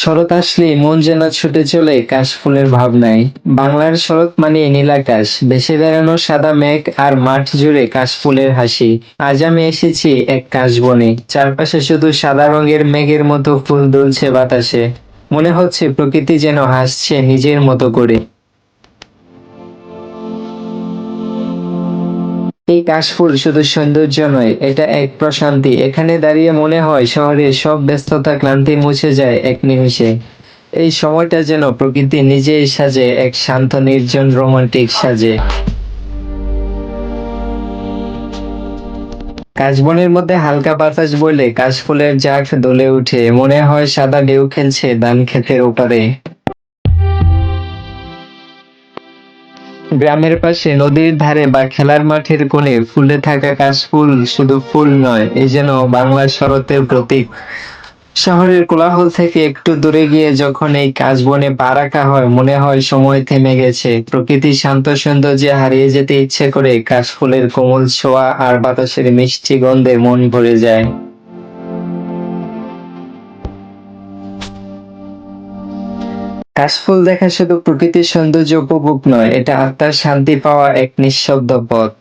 শরৎ আসলে মন যেন ছুটে চলে কাশফুলের ভাবনায়। বাংলার শরৎ মানে নীলাকাশ ভেসে বেড়ানো সাদা মেঘ আর মাঠ জুড়ে কাশফুলের হাসি। আজ আমি এসেছি এক কাশবনে চারপাশে শুধু সাদা রঙের মেঘের মতো ফুল দুলছে বাতাসে। মনে হচ্ছে প্রকৃতি যেন হাসছে নিজের মতো করে। এই কাশফুল শুধু সৌন্দর্য নয়, এটা এক প্রশান্তি। এখানে দাঁড়িয়ে মনে হয় শহরের সব ব্যস্ততা, ক্লান্তি মুছে যায় এক নিমিষে। এই সময়টা যেন প্রকৃতি নিজেই সাজে, এক শান্ত, নির্জন, রোমান্টিক সাজে। কাশবনের মধ্যে হালকা বাতাস বইলে কাশফুলের ঝাঁক দোলে উঠে, মনে হয় সাদা ঢেউ খেলছে ধান ক্ষেতের ওপারে। গ্রামের পাশে নদীর ধারে বা খেলার মাঠের কোণে ফুলে থাকা কাশফুল শুধু ফুল নয়, এ যেন বাংলা শরতের প্রতীক। শহরের কোলাহল থেকে একটু দূরে গিয়ে যখন এই কাশবনে পা রাখা হয়, মনে হয় সময় থেমে গেছে। প্রকৃতির শান্ত সৌন্দর্যে হারিয়ে যেতে ইচ্ছে করে কাশফুলের কোমল ছোঁয়া আর বাতাসের মিষ্টি গন্ধে মন ভরে যায়। কাশফুল দেখা শুধু প্রকৃতির সৌন্দর্য উপভোগ নয় এটা আত্মার শান্তি পাওয়া এক নিঃশব্দ পথ।